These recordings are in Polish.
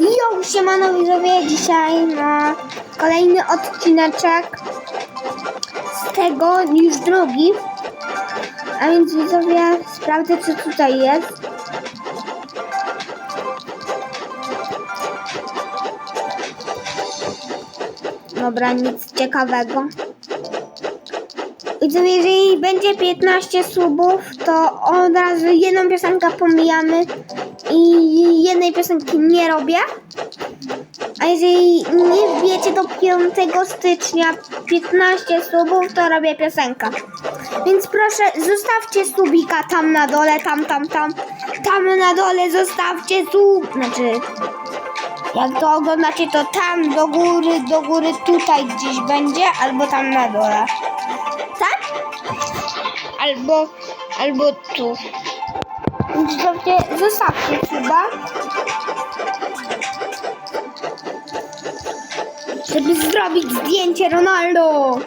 Jo, siemano widzowie, dzisiaj na kolejny odcineczek z tego, już drugi. A więc widzowie, sprawdzę co tutaj jest. Dobra, nic ciekawego. Widzowie, jeżeli będzie 15 subów, to od razu jedną piosenkę pomijamy i jednej piosenki nie robię. A jeżeli nie wbijecie do 5 stycznia 15 subów, to robię piosenkę. Więc proszę, zostawcie subika tam na dole, tam, tam, tam. Tam na dole zostawcie sub. Znaczy, jak to oglądacie, to tam do góry, do góry tutaj gdzieś będzie, albo tam na dole. Tak? Albo, albo tu. Więc Zostawcie, zostawcie chyba. Żeby zrobić zdjęcie Ronaldo.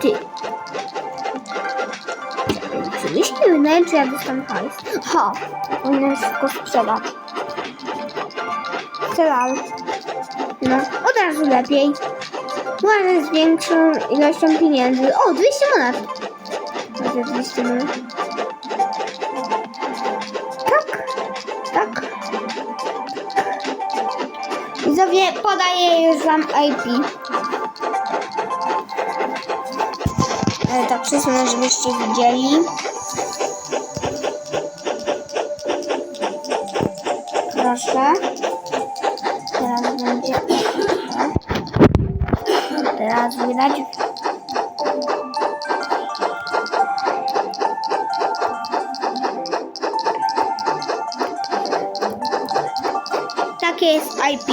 Ty. Nie wydaje, czy ja dostanę hajs? Ha, powinienem wszystko sprzedać. Sprzedam. No, od razu lepiej. Może z większą ilością pieniędzy. O, 200 monet. Może 200 monet. Tak, tak. Widzowie, podaję już wam IP. Ale tak przesunę, żebyście widzieli. Proszę. Teraz będzie... Teraz widać. Takie jest IP.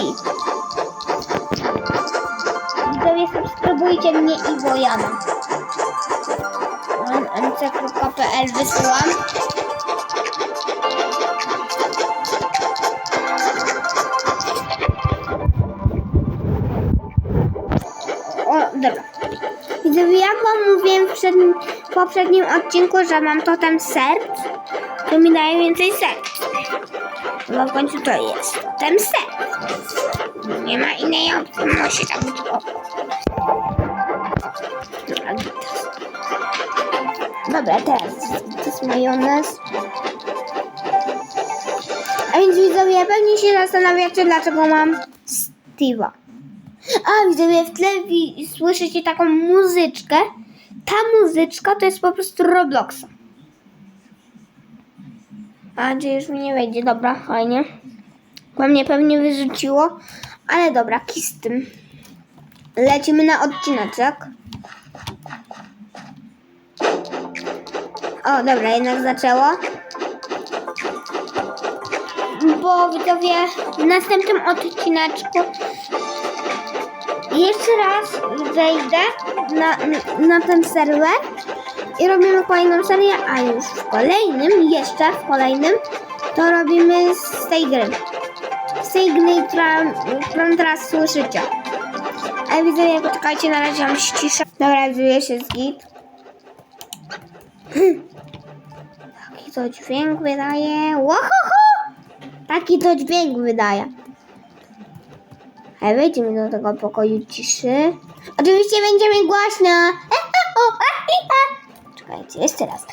Widzowie, subskrybujcie mnie i Wojana. mc.pl wysyłam. Mówiłem w przednim, w poprzednim odcinku, że mam totem serc, to mi daje więcej serc. Bo w końcu to jest totem serc. Nie ma innej opcji, musi tak być. Dobra, teraz to jest majonez. A więc widzowie, pewnie się zastanawiacie, dlaczego mam Steve'a. A widzowie, w tle słyszycie taką muzyczkę. Ta muzyczka to jest po prostu Robloxa. A gdzie już mi nie wejdzie, dobra, fajnie. Bo mnie pewnie wyrzuciło, ale dobra, kis z tym. Lecimy na odcineczek. O, dobra, jednak zaczęło. Bo widzowie, w następnym odcineczku jeszcze raz wejdę na, na ten serwer i robimy kolejną serię, a już w kolejnym, jeszcze w kolejnym, to robimy z tej gry. Z tej gry, która, którą teraz słyszycie. A widzę, jak poczekajcie, na razie mam ściszę. Dobra, widzę się z git. Taki to dźwięk wydaje. Łohoho! Taki to dźwięk wydaje. Hej, wejdziemy do tego pokoju ciszy. Oczywiście będziemy głośno. Czekajcie, jeszcze raz.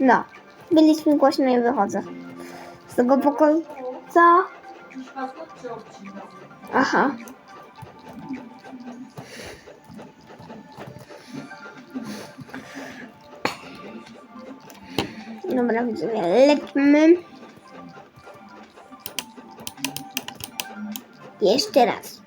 No, byliśmy głośno i wychodzę. Z tego pokoju. Co? Aha. Dobra, widzowie, lecimy. Jeszcze raz.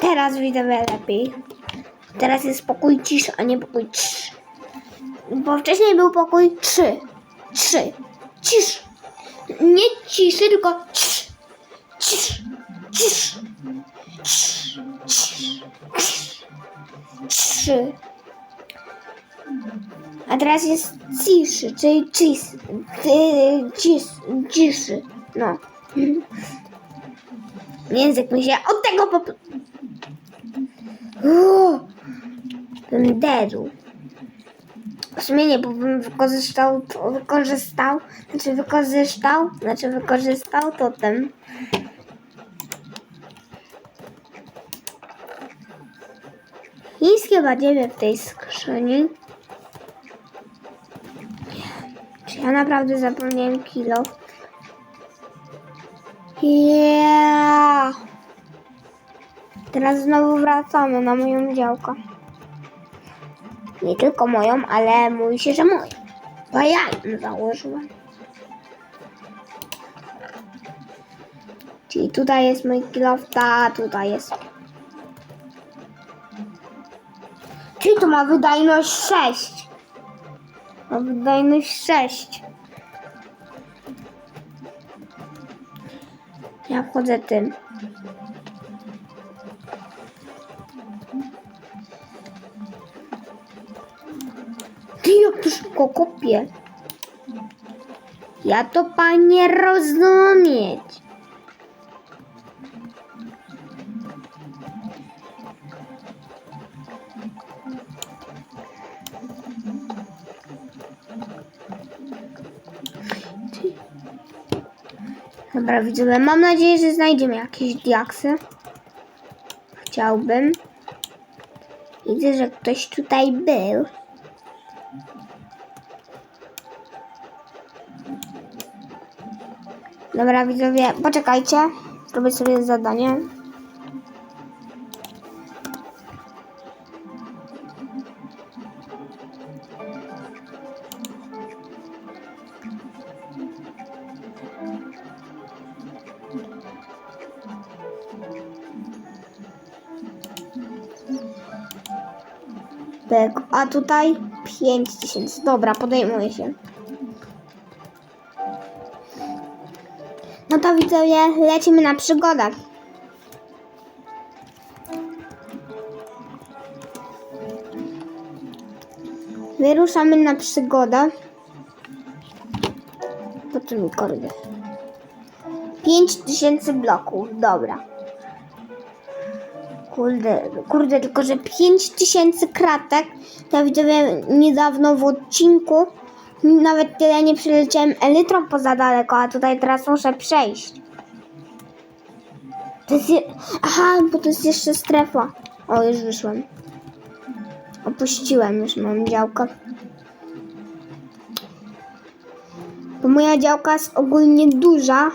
Teraz widzę lepiej. Teraz jest pokój ciszy, a nie pokój trz. Bo wcześniej był pokój trzy. Trzy. Cisz. Nie ciszy, tylko. Cisz. Cisz. Cisz. Trzy. A teraz jest ciszy, czyli cis, cis, ciszy. No. Język mi się od tego po... Dedu. W sumie nie, bo bym wykorzystał, wykorzystał, znaczy wykorzystał, znaczy wykorzystał totem. Nic chyba nie wiem w tej skrzyni. Czy ja naprawdę zapomniałem kilo? Yeah. Teraz znowu wracamy na moją działkę. Nie tylko moją, ale mówi się, że moją. Bo ja ją założyłam. Czyli tutaj jest mój kilofta, tutaj jest. Czyli to ma wydajność 6. Ma wydajność 6. Ja wchodzę tym. Ty jak to szybko kopię. Ja to panie rozumieć. Dobra, widzowie, mam nadzieję, że znajdziemy jakieś diaksy. Chciałbym. Widzę, że ktoś tutaj był. Dobra, widzowie, poczekajcie. Zrobię sobie zadanie. A tutaj 5000. Dobra, podejmuję się. No to widzowie, lecimy na przygodę. Wyruszamy na przygodę. Po co mi kordy? 5000 bloków, dobra. Kurde, kurde, tylko że 5000 kratek. To widzowie niedawno w odcinku nawet tyle nie przyleciałem elytrą poza daleko, a tutaj teraz muszę przejść. To jest je... Aha, bo to jest jeszcze strefa. O, już wyszłem. Opuściłem już moją działkę. Bo moja działka jest ogólnie duża.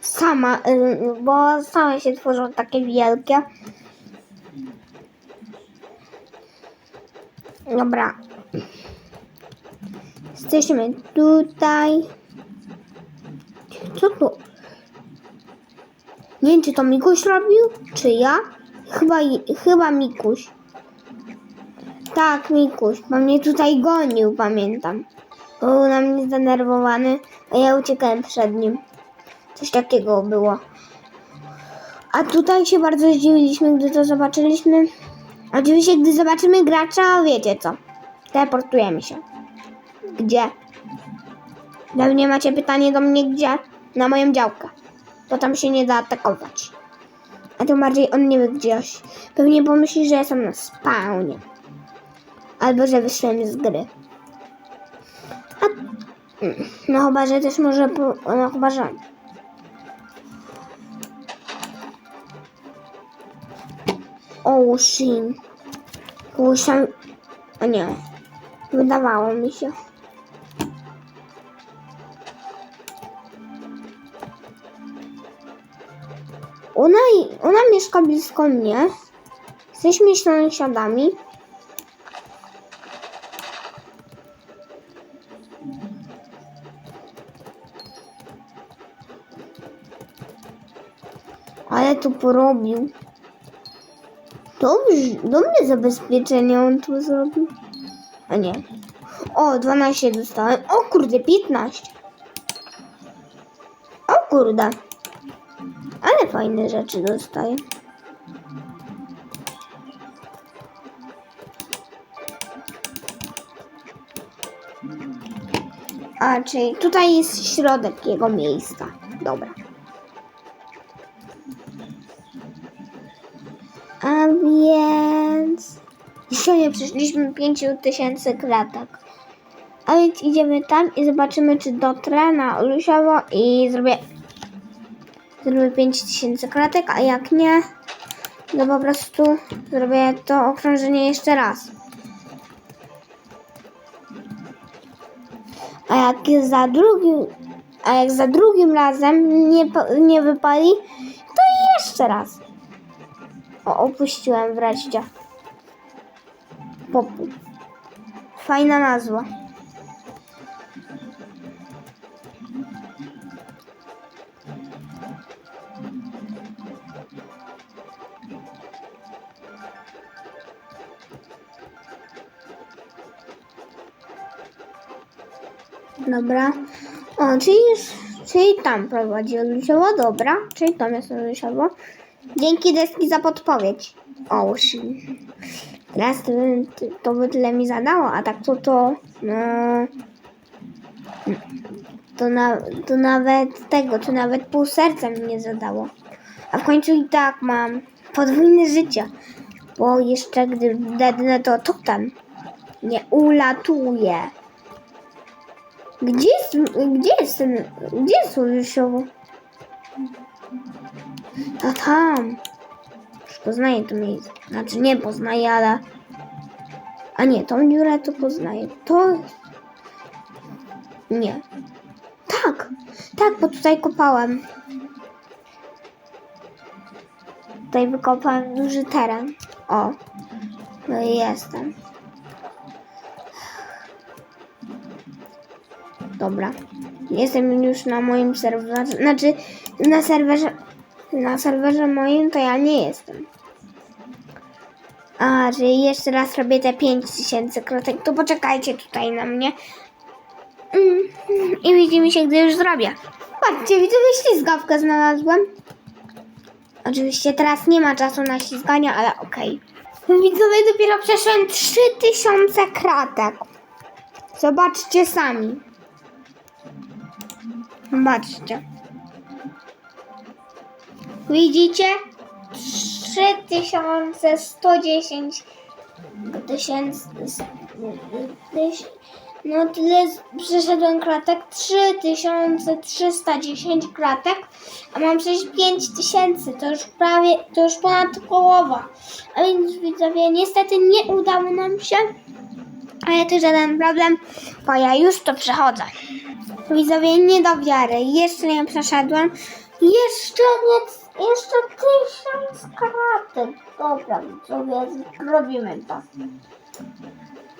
Sama, y, bo same się tworzą takie wielkie. Dobra. Jesteśmy tutaj. Co tu? Nie wiem, czy to Mikuś robił, czy ja? Chyba, chyba Mikuś. Tak, Mikuś, bo mnie tutaj gonił, pamiętam. Był na mnie zdenerwowany, a ja uciekałem przed nim. Coś takiego było. A tutaj się bardzo zdziwiliśmy, gdy to zobaczyliśmy. Oczywiście, gdy zobaczymy gracza, wiecie co. Teleportujemy się. Gdzie? Pewnie macie pytanie do mnie, gdzie? Na moją działkę. To tam się nie da atakować. A tym bardziej on nie wie gdzieś. Pewnie pomyśli, że jestem na spawnie. Albo, że wyszłem z gry. A... No chyba, że też może... po- No chyba, że... O, shin. Kusiam... O nie. Wydawało mi się. Ona, ona mieszka blisko mnie. Jesteśmy sąsiadami. Ale tu porobił. Dobrze, dobre zabezpieczenie on tu zrobił. A nie. O, 12 dostałem. O kurde, 15. O kurde. Ale fajne rzeczy dostaję. A, czyli tutaj jest środek jego miejsca. Dobra. Więc... Nie przeszliśmy 5000 kratek. A więc idziemy tam i zobaczymy, czy dotrę na Olusiowo i zrobię... Zrobię 5000 kratek, a jak nie, to po prostu zrobię to okrążenie jeszcze raz. A jak jest za drugim, a jak za drugim razem nie, nie wypali, to jeszcze raz. O, opuściłem wreszcie. Popu. Fajna nazwa. Dobra. O, czyli czyli tam prowadzi Olusiowo, dobra. Czyli tam jest Olusiowo. Dzięki deski za podpowiedź. O, teraz to, to by tyle mi zadało, a tak to to, no, to, na, to nawet tego, to nawet pół serca mi nie zadało. A w końcu i tak mam podwójne życie, bo jeszcze gdy dednę to totem nie ulatuje. Gdzie jest, gdzie jest ten, gdzie jest Olusiowo? A tam. Już poznaję to miejsce. Znaczy nie poznaję, ale... A nie, tą dziurę to poznaję. To... Nie. Tak. Tak, bo tutaj kopałem. Tutaj wykopałem duży teren. O. No i jestem. Dobra. Jestem już na moim serwerze. Znaczy, na serwerze. Na serwerze moim to ja nie jestem. A, czyli jeszcze raz robię te 5000 krotek, to poczekajcie tutaj na mnie. Mm, I widzimy się, gdy już zrobię. Patrzcie, widzowie, ślizgawkę znalazłem. Oczywiście teraz nie ma czasu na ślizganie, ale okej. Widzowie, dopiero przeszłem 3000 kratek. Zobaczcie sami. Zobaczcie. Widzicie? 3110 tysięcy. No tyle przeszedłem kratek. 3310 kratek, a mam przejść 5000. To już prawie, to już ponad połowa. A więc widzowie, niestety nie udało nam się. Ale to żaden problem, bo ja już to przechodzę. Widzowie, nie do wiary. Jeszcze nie przeszedłem. Jeszcze nie, jeszcze tysiąc kratek. Dobra, widzowie, robimy to.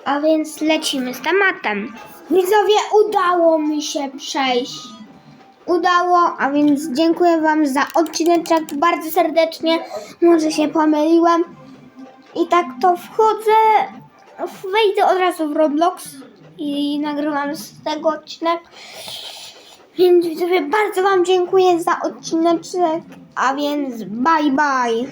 A więc lecimy z tematem. Widzowie, udało mi się przejść. Udało, a więc dziękuję Wam za odcineczek bardzo serdecznie. Może się pomyliłem. I tak to wchodzę, wejdę od razu w Roblox i nagrywam z tego odcinek. Więc widzowie, bardzo Wam dziękuję za odcineczek, a więc bye bye.